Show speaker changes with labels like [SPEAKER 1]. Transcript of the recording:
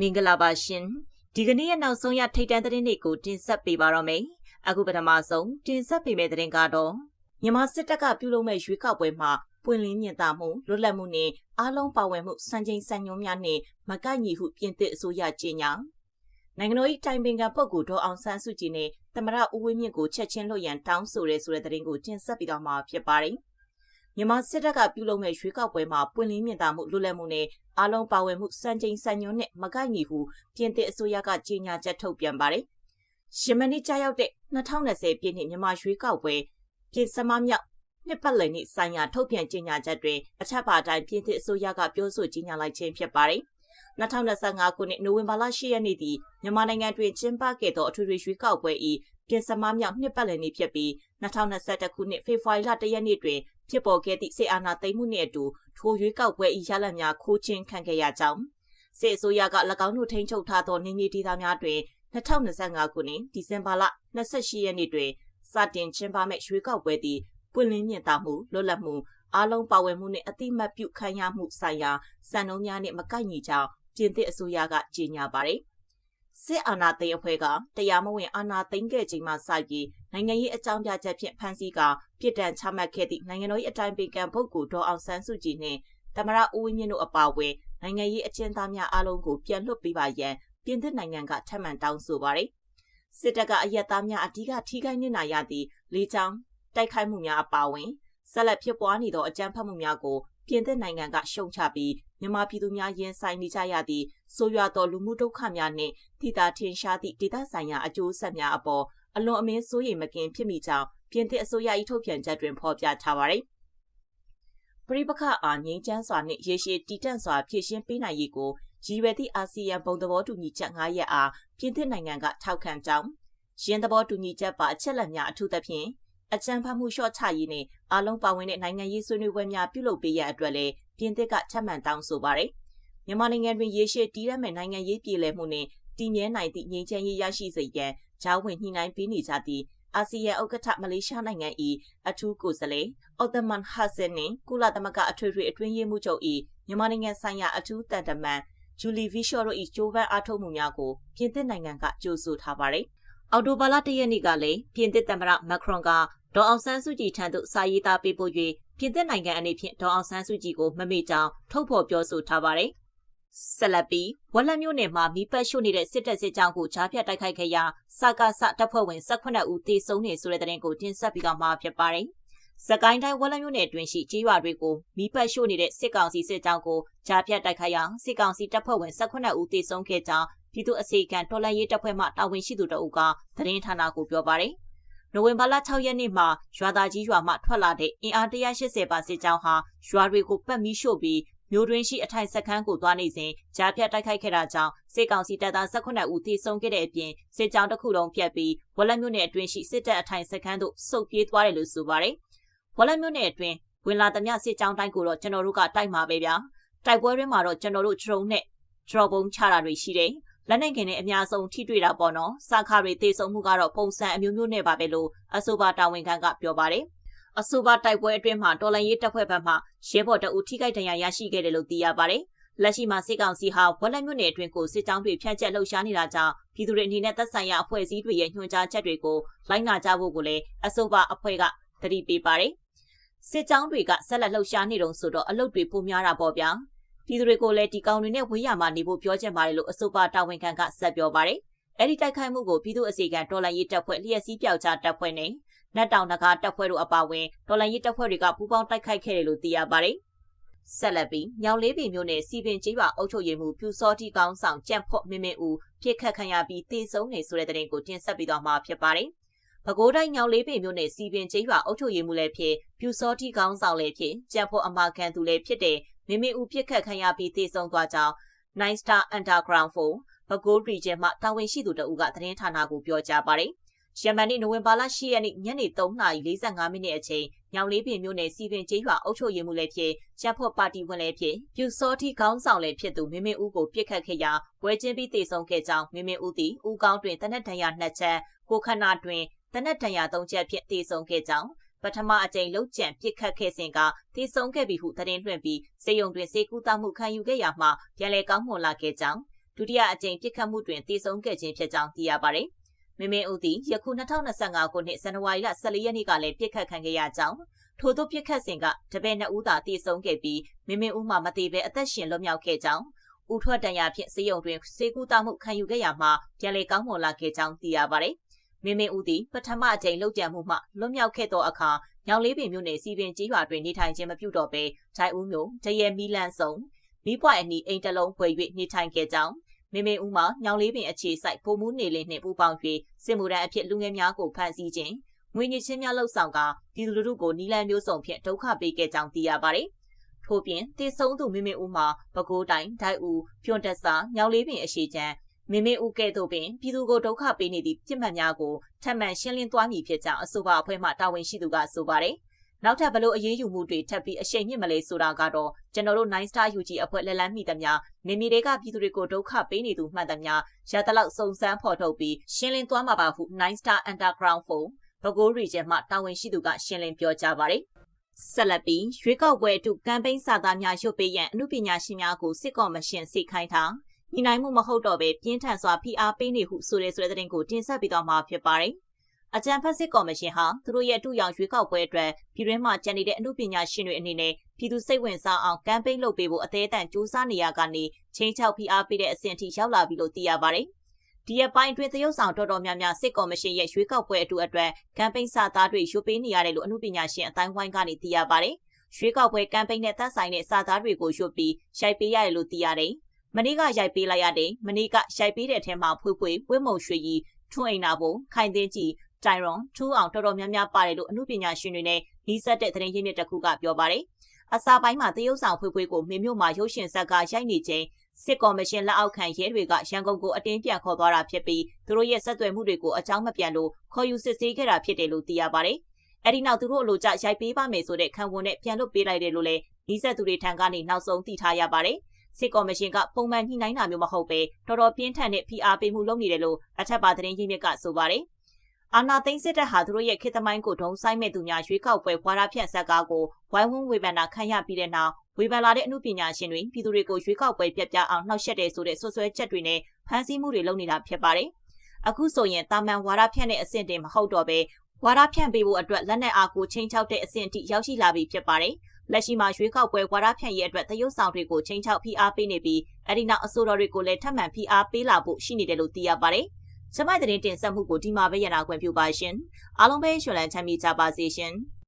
[SPEAKER 1] မင်္ဂလာပါရှင်ဒီကနေ့ရဲ့နောက်ဆုံးရထိတ်တန့်သတင်းတွေကိုတင်ဆက်ပေးပါတော့မယ်အခုပထမဆုံးတင်ဆက်ပေးမယ့်သတင်းကတော့မြန်မာစစ်တပ်ကပြုလုပ်မဲ့ရွေးကောက်ပွဲမှာပွင့်လင်းမြင်သာမှုလွတ်လပ်မှုနဲ့အားလုံးပါဝင်မှုစံချိန်စံညွှန်းများနဲ့မကိုက်ညီဟုပြင်သစ်အစိုးရကြေညာနိုင်ငံတော်၏တိုင်ပင်ခံပုဂ္ဂိုလ်ဒေါ်အောင်ဆန်းစုကြည်နဲ့သမရဦးဝင်းမြင့်ကိုချက်ချင်းလွှတ်ရန်တောင်းဆိုရဲဆိုတဲ့သတင်းကိုတင်ဆက်ပြီးတော့မှာဖြစ်ပါတယ် မြန်မာစစ်တပ်ကပြုလုပ်မဲ့ရွေးကောက်ပွဲမှာပွင့်လင်းမြင်သာမှုလွတ်လပ်မှုနဲ့အားလုံးပါဝင်မှုစံချိန်စံညွှန်းနဲ့မကိုက်ညီဟုပြင်သစ်အစိုးရကကြေညာချက်ထုတ်ပြန်ပါတယ်။ယမန်နေ့ကြာရောက်တဲ့2020ပြည့်နှစ်မြန်မာရွေးကောက်ပွဲပြည်စမမြောက်နှစ်ပတ်လည်နေ့ဆိုင်ရာထုတ်ပြန်ကြေညာချက်တွင်အထက်ပါတိုင်းပြင်သစ်အစိုးရကပြောဆိုကြေညာလိုက်ခြင်းဖြစ်ပါတယ်။2025ခုနှစ်နိုဝင်ဘာလ10ရက်နေ့သည်မြန်မာနိုင်ငံတွင်ကျင်းပခဲ့သောအထွေထွေရွေးကောက်ပွဲ၏ပြင်စမမြောက်နှစ်ပတ်လည်နေ့ဖြစ်ပြီး2021ခုနှစ်ဖေဖော်ဝါရီလ1ရက်နေ့တွင် ဖြစ်ပေါ်ခဲ့သည့်စစ်အာဏာသိမ်းမှုနှင့်အတူထိုရွေးကောက်ပွဲ၏ရလဒ်များခိုးချင်းခံခဲ့ရကြောင်းစစ်အစိုးရက၎င်းတို့ထိန်းချုပ်ထားသောနေမြေဒေသများတွင်2025ခုနှစ်ဒီဇင်ဘာလ28ရက်နေ့တွင်စတင်ကျင်းပမဲ့ရွေးကောက်ပွဲသည်ပွင့်လင်းမြင်သာမှုလွတ်လပ်မှုအားလုံးပါဝင်မှုနှင့်အတိမတ်ပြုခံရမှုဆိုင်ရာစံနှုန်းများနှင့်မကိုက်ညီကြောင်းပြင်သစ်အစိုးရကကြေညာပါတယ် စစ်အာဏာသိမ်းအဖွဲ့ကတရားမဝင်အာဏာသိမ်းခဲ့ချိန်မှစပြီးနိုင်ငံရေးအကြောင်းပြချက်ဖြင့်ဖမ်းဆီးကာပြစ်ဒဏ်ချမှတ်ခဲ့သည့်နိုင်ငံတော်၏အတိုင်ပင်ခံပုဂ္ဂိုလ်ဒေါ်အောင်ဆန်းစုကြည်နှင့်သမရဦးဝင်းမြင့်တို့အပါအဝင်နိုင်ငံရေးအကျဉ်းသားများအားလုံးကိုပြန်လွှတ်ပေးပါရန်ပြင်သစ်နိုင်ငံကထပ်မံတောင်းဆိုပါတယ်။စစ်တပ်ကအရက်သားများအ धिक ထိခိုက်နေတာရသည့်လေးချောင်းတိုက်ခိုက်မှုများအပါအဝင်ဆက်လက်ဖြစ်ပွားနေသောအကြမ်းဖက်မှုများကို ပြင်သစ်နိုင်ငံကရှုံချပြီးမြန်မာပြည်သူများရင်ဆိုင်နေကြရသည့်ဆိုးရွားသောလူမှုဒုက္ခများနှင့်ထိတာထင်ရှားသည့်ဒေသဆိုင်ရာအကျိုးဆက်များအပေါ်အလွန်အမင်းစိုးရိမ်မကင်းဖြစ်မိကြောင်းပြင်သစ်အစိုးရ၏ထုတ်ပြန်ချက်တွင်ဖော်ပြထားပါသည်။ပရိပခအားငြိမ်းချမ်းစွာနှင့်ရေရှည်တည်တံ့စွာဖြည့်ရှင်းပေးနိုင်ရေးကိုရည်ရွယ်သည့်အာဆီယံဘုံသဘောတူညီချက်9ရပ်အားပြင်သစ်နိုင်ငံကထောက်ခံကြောင်းရင်းသဘောတူညီချက်ပါအချက်လက်များအထူးသဖြင့် အကြံဖတ်မှုလျှော့ချရေးနဲ့အားလုံးပါဝင်တဲ့နိုင်ငံရေးဆွေးနွေးပွဲများပြုလုပ်ပေးရန်အတွက်လည်းပြင်သစ်ကချက်မှန်တောင်းဆိုပါတယ်။မြန်မာနိုင်ငံတွင်ရေရှည်တည်ရမယ့်နိုင်ငံရေးပြည်လည်မှုနဲ့တည်မြဲနိုင်သည့်ငြိမ်းချမ်းရေးရရှိစေရန်ဂျားဝင်ညှိနှိုင်းပေးနေကြသည့်အာဆီယံဥက္ကဋ္ဌမလေးရှားနိုင်ငံ၏အထူးကိုယ်စားလှယ်အော်တမန်ဟာဆန်နှင့်ကုလသမဂ္ဂအထွေထွေအတွင်းရေးမှူးချုပ်၏မြန်မာနိုင်ငံဆိုင်ရာအထူးတန်တမန်ဂျူလီဗီရှော့တို့၏ကြိုးပမ်းအားထုတ်မှုများကိုပြင်သစ်နိုင်ငံကကြိုဆိုထားပါတယ်။အော်တိုဘာလ၁ရက်နေ့ကလည်းပြင်သစ်သမ္မတမက်ခရွန်က ဒေါ်အောင်ဆန်းစုကြည်ထံသို့စာရေးသားပေးပို့၍ပြင်သစ်နိုင်ငံအနေဖြင့်ဒေါ်အောင်ဆန်းစုကြည်ကိုမမေ့ကြောင်းထုတ်ဖော်ပြောဆိုထားပါတယ်။ဆက်လက်ပြီးဝက်လက်မျိုးနယ်မှာမိပတ်ရှို့နေတဲ့စစ်တပ်စစ်ကြောင်းကိုကြားဖြတ်တိုက်ခိုက်ခဲ့ရာစကားစတပ်ဖွဲ့ဝင်18ဦးသေဆုံးနေဆိုတဲ့တဲ့ရင်ကိုတင်ဆက်ပြီးတော့မှာဖြစ်ပါတယ်။စကိုင်းတိုင်းဝက်လက်မျိုးနယ်တွင်ရှိကြေးရွာတွေကိုမိပတ်ရှို့နေတဲ့စစ်ကောင်စီစစ်ကြောင်းကိုကြားဖြတ်တိုက်ခိုက်ရာစစ်ကောင်စီတပ်ဖွဲ့ဝင်18ဦးသေဆုံးခဲ့ကြောင်းပြည်သူ့အစီအကံတော်လှန်ရေးတပ်ဖွဲ့မှတာဝန်ရှိသူတို့ကသတင်းဌာနကိုပြောပါတယ်။ နိုဝင်ဘာလ6ရက်နေ့မှာရွာသားကြီးရွာမှထွက်လာတဲ့အင်အား180ပါစစ်ကြောင်းဟာရွာတွေကိုပတ်မီးရှို့ပြီးမြို့တွင်းရှိအထိုင်စခန်းကိုသွားနေစဉ်ကြားဖြတ်တိုက်ခိုက်ခဲ့တာကြောင့်စစ်ကောင်စီတပ်သား18ဦးသေဆုံးခဲ့တဲ့အပြင်စစ်ကြောင်းတစ်ခုလုံးပြတ်ပြီးဝလက်မြို့နယ်အတွင်းရှိစစ်တပ်အထိုင်စခန်းသို့စုပ်ပြေးသွားတယ်လို့ဆိုပါတယ်။ဝလက်မြို့နယ်အတွင်းဝင်လာသမျှစစ်ကြောင်းတိုင်းကိုတော့ကျွန်တော်တို့ကတိုက်မှာပဲဗျာ။တိုက်ပွဲတွင်မှာတော့ကျွန်တော်တို့ဒရုန်းနဲ့ဒရော့ဘုံချတာတွေရှိတယ်။ လက်နိုင်ခင်နဲ့အများဆုံးထိတွေ့တာပေါ့နော်စာခတွေတေဆုံးမှုကတော့ပုံစံအမျိုးမျိုးနဲ့ပါပဲလို့အဆိုပါတာဝန်ခံကပြောပါတယ်အဆိုပါတိုက်ပွဲအတွင်းမှာတော်လန်ရေးတပ်ဖွဲ့ဘက်မှရဲဘော်တအူထိခိုက်ဒဏ်ရာရရှိခဲ့တယ်လို့သိရပါတယ်လက်ရှိမှာစစ်ကောင်စီဟာဝက်လက်မြို့နယ်အတွင်းကိုစစ်ကြောင်းတွေဖျက်ချက်လှုပ်ရှားနေတာကြောင့်ပြည်သူတွေအနေနဲ့သက်ဆိုင်ရာအဖွဲ့အစည်းတွေရဲ့ညွှန်ကြားချက်တွေကိုလိုက်နာကြဖို့ကိုလည်းအဆိုပါအဖွဲ့ကသတိပေးပါတယ်စစ်ကြောင်းတွေကဆက်လက်လှုပ်ရှားနေတုံဆိုတော့အလုတ်တွေပိုများတာပေါ့ဗျာ ပြည်သူတွေကိုလည်းဒီကောင်တွေနဲ့ဝေးရမှာနေဖို့ပြောချင်ပါတယ်လို့အဆိုပါတာဝန်ခံကဆက်ပြောပါတယ်။အဲ့ဒီတိုက်ခိုက်မှုကိုပြည်သူအစီခံတော်လှန်ရေးတပ်ဖွဲ့လျှက်စီးပြောက်ကြားတပ်ဖွဲ့နဲ့နတ်တောင်နဂါတပ်ဖွဲ့တို့အပါအဝင်တော်လှန်ရေးတပ်ဖွဲ့တွေကပူးပေါင်းတိုက်ခိုက်ခဲ့တယ်လို့သိရပါတယ်။ဆက်လက်ပြီးညောင်လေးပင်မြို့နယ်စီပင်ကျေးရွာအုပ်ချုပ်ရေးမှူးဖြူစောတိကောင်းဆောင်ကြံ့ဖော့မင်းမင်းဦးပြစ်ခတ်ခံရပြီးတေဆုံးနေဆိုတဲ့တဲ့ရင်ကိုတင်ဆက်ပြီးတော့မှာဖြစ်ပါတယ်။ပဲခူးတိုင်းညောင်လေးပင်မြို့နယ်စီပင်ကျေးရွာအုပ်ချုပ်ရေးမှူးလည်းဖြစ်ဖြူစောတိကောင်းဆောင်လည်းဖြစ်ကြံ့ဖော့အမာခံသူလည်းဖြစ်တဲ့ မင်းမင်းဦးပြစ်ခတ်ခံရပြီးသေဆုံးသွားကြောင်း Nine Star Underground 4ပဲခူး region မှတာဝန်ရှိသူတအုပ်ကသတင်းဌာနကိုပြောကြားပါတယ်။ယမန်နေ့နိုဝင်ဘာလ10ရက်နေ့ညနေ3:45မိနစ်အချိန်ညောင်လေးပင်မြို့နယ်စီပင်ကျေးရွာအုပ်ချုပ်ရေးမှူးလည်းဖြစ်ရပ်ဖို့ပါတီဝင်လည်းဖြစ်ပြူစောတိခေါင်းဆောင်လည်းဖြစ်သူမင်းမင်းဦးကိုပြစ်ခတ်ခဲ့ရာဝဲချင်းပြီးတေဆုံးခဲ့ကြောင်းမင်းမင်းဦးသည်ဦးကောင်းတွင်တနက်တန်ရနှစ်ချက်ကိုခန္ဓာတွင်တနက်တန်ရသုံးချက်ဖြင့်တေဆုံးခဲ့ကြောင်း ပထမအကြိမ်လှုပ်ကြံပစ်ခတ်ခဲ့စဉ်ကသေဆုံးခဲ့ပြီဟုသတင်းလွှင့်ပြီးစေယုံတွင်စေကူးတမှုခံယူခဲ့ရမှပြန်လည်ကောင်းမွန်လာခဲ့ကြောင်းဒဒုတိယအကြိမ်ပြစ်ခတ်မှုတွင်တည်ဆုံခဲ့ခြင်းဖြစ်ကြောင်းသိရပါတယ်။မင်းမင်းဦးသည်ယခု2025ခုနှစ်ဇန်နဝါရီလ14ရက်နေ့ကလည်းပြစ်ခတ်ခံခဲ့ရကြောင်းထို့သောပြစ်ခတ်စဉ်ကတပည့်နှစ်ဦးသာတည်ဆုံခဲ့ပြီးမင်းမင်းဦးမှမတည်ပဲအသက်ရှင်လွတ်မြောက်ခဲ့ကြောင်းဦးထွက်တန်ရာဖြင့်စေယုံတွင်စေကူတာမှုခံယူခဲ့ရမှာပြန်လည်ကောင်းမွန်လာခဲ့ကြောင်းသိရပါတယ်။ မင်းမင်းဦးသည်ပထမအကြိမ်လှုပ်ကြံမှုမှလွတ်မြောက်ခဲ့သောအခါညောင်လေးပင်မြို့နယ်စီပင်ကြီးရွာတွင်နေထိုင်ခြင်းမပြုတော့ဘဲဂျိုင်ဦးမြို့တရဲမီလန်ဆောင်မိပွိုင်အနီအိမ်တလုံးဖွယ်၍နေထိုင်ခဲ့ကြောင်းမင်းမင်းဦးမှာညောင်လေးပင်အခြေစိုက်ပုံမှုနေလင်းနှင့်ပူပေါင်း၍စစ်မှုထမ်းအဖြစ်လူငယ်များကိုဖမ်းဆီးခြင်းငွေညစ်ချင်းများလှုပ်ဆောင်ကပြည်သူလူထုကိုနီလန်မျိုးစုံဖြင့်ဒုက္ခပေးခဲ့ကြောင်းသိရပါတယ်။ထို့ပြင်တည်ဆုံသူမင်းမင်းဦးမှာပဲခူးတိုင်းဒိုက်ဦးဖြွန်တက်စာညောင်လေးပင်အရှိချမ်း မင်းမင်းဦးကဲ့သို့ပင်ပြည်သူကိုဒုက္ခပေးနေသည့်ပြစ်မှတ်များကိုထပ်မံရှင်းလင်းသွားမည်ဖြစ်ကြောင်းအဆိုပါအဖွဲ့မှတာဝန်ရှိသူကဆိုပါတယ်။နောက်ထပ်ဘလို့အရေးယူမှုတွေထပ်ပြီးအရှိန်မြင့်မလဲဆိုတာကတော့ကျွန်တော်တို့ Nine Star UG အဖွဲ့လက်လန်းမိသမျှမိမိတွေကပြည်သူတွေကိုဒုက္ခပေးနေသူမှန်သမျှရတလောက်စုံစမ်းဖော်ထုတ်ပြီးရှင်းလင်းသွားမှာပါဟု Nine Star Underground Phone ဘကိုးရီဂျန်မှတာဝန်ရှိသူကရှင်းလင်းပြောကြားပါတယ်။ဆက်လက်ပြီးရွေးကောက်ပွဲအတူကမ်ပိန်းစာသားများရုပ်ပေးရန်အမှုပညာရှင်များကိုစစ်ကော်မရှင်စိတ်ခိုင်းထား ညီနိုင်မှုမဟုတ်တော့ပဲပြင်းထန်စွာဖိအားပေးနေဟုဆိုတဲ့ဆိုတဲ့သတင်းကိုတင်ဆက်ပေးသွားမှာဖြစ်ပါတယ်။အကြံဖက်စစ်ကော်မရှင်ဟာသူတို့ရဲ့အတူရောင်ရွေးကောက်ပွဲအတွက်ပြည်တွင်းမှာကျန်နေတဲ့အမှုပညာရှင်တွေအနေနဲ့ပြည်သူစိတ်ဝင်စားအောင်ကမ်ပိန်းလုပ်ပေးဖို့အသေးအတန်စူးစမ်းနေရကနေချင်းချောက်ဖိအားပေးတဲ့အဆင့်ထိရောက်လာပြီလို့သိရပါတယ်။ဒီအပိုင်းတွင်သရုပ်ဆောင်တော်တော်များများစစ်ကော်မရှင်ရဲ့ရွေးကောက်ပွဲအတူအတွက်ကမ်ပိန်းစာသားတွေရုပ်ပေးနေရတယ်လို့အမှုပညာရှင်အတိုင်းဝိုင်းကနေသိရပါတယ်။ရွေးကောက်ပွဲကမ်ပိန်းနဲ့သက်ဆိုင်တဲ့စာသားတွေကိုရုပ်ပြီးရိုက်ပေးရတယ်လို့သိရတယ်။ မနေ့ကရိုက်ပေးလိုက်ရတယ်။မနေ့ကရိုက်ပေးတဲ့အထက်မှာဖွေးဖွေးဝင်းမုံရွှေကြီးထွန်းအိမ်နာဘုံခိုင်သိန်းကြီးတိုင်ရွန်ထူးအောင်တော်တော်များများပါတယ်လို့အမှုပညာရှင်တွေနဲ့နှီးစပ်တဲ့သတင်းရင်းမြစ်တစ်ခုကပြောပါတယ်။အစာပိုင်းမှာတရုတ်ဆောင်ဖွေးဖွေးကိုမင်းမြို့မှာရုပ်ရှင်ဇက်ကရိုက်နေချိန်စစ်ကော်မရှင်လက်အောက်ခံရဲတွေကရန်ကုန်ကိုအတင်းပြန်ခေါ်သွားတာဖြစ်ပြီးသူတို့ရဲ့ဆက်သွယ်မှုတွေကိုအကြောင်းမပြန်လို့ခေါ်ယူစစ်ဆေးခဲ့တာဖြစ်တယ်လို့သိရပါတယ်။အဲဒီနောက်သူတို့အလိုကျရိုက်ပေးပါမယ်ဆိုတဲ့ခံဝန်နဲ့ပြန်လွတ်ပေးလိုက်တယ်လို့လည်းဤဆက်သူတွေထံကနေနောက်ဆုံးသိထားရပါတယ်။ စစ်ကော်မရှင်ကပုံမှန်ညှိနှိုင်းတာမျိုးမဟုတ်ပဲတော်တော်ပြင်းထန်တဲ့ဖိအားပေးမှုလုပ်နေတယ်လို့အထက်ပါသတင်းရင်းမြစ်ကဆိုပါတယ်။အာနာသိန်းစစ်တပ်ဟာသူတို့ရဲ့ခေတ်သမိုင်းကိုဒုံဆိုင်မဲ့သူများရွေးကောက်ပွဲဘွာရဖြန့်ဆက်ကားကိုဝိုင်းဝန်းဝေဖန်တာခံရပြီးတဲ့နောက်ဝေဖန်လာတဲ့အမှုပညာရှင်တွေပြည်သူတွေကိုရွေးကောက်ပွဲပြတ်ပြအောင်နှောက်ယှက်တယ်ဆိုတဲ့ဆွဆွဲချက်တွေနဲ့ဖမ်းဆီးမှုတွေလုပ်နေတာဖြစ်ပါတယ်။အခုဆိုရင်တာမန်ဝါရဖြန့်တဲ့အဆင့်တင်မဟုတ်တော့ပဲဝါရဖြန့်ပေးဖို့အတွက်လက်နက်အားကိုချိန်ချောက်တဲ့အဆင့်အထိရောက်ရှိလာပြီဖြစ်ပါတယ်။ လက်ရှိမှာရွေးကောက်ပွဲဝါရဖြန့်ရေးအတွက်တရုတ်ဆောင်တွေကိုချိန်ချောက်ဖိအားပေးနေပြီးအဲဒီနောက်အဆိုတော်တွေကိုလည်းထပ်မံဖိအားပေးလာဖို့ရှိနေတယ်လို့သိရပါတယ်။ကျမတဲ့တင်ဆက်မှုကိုဒီမှာပဲရနာခွင့်ပြုပါရှင်အားလုံးပဲရှင်လန်းချမ်းမြေကြပါစေရှင်။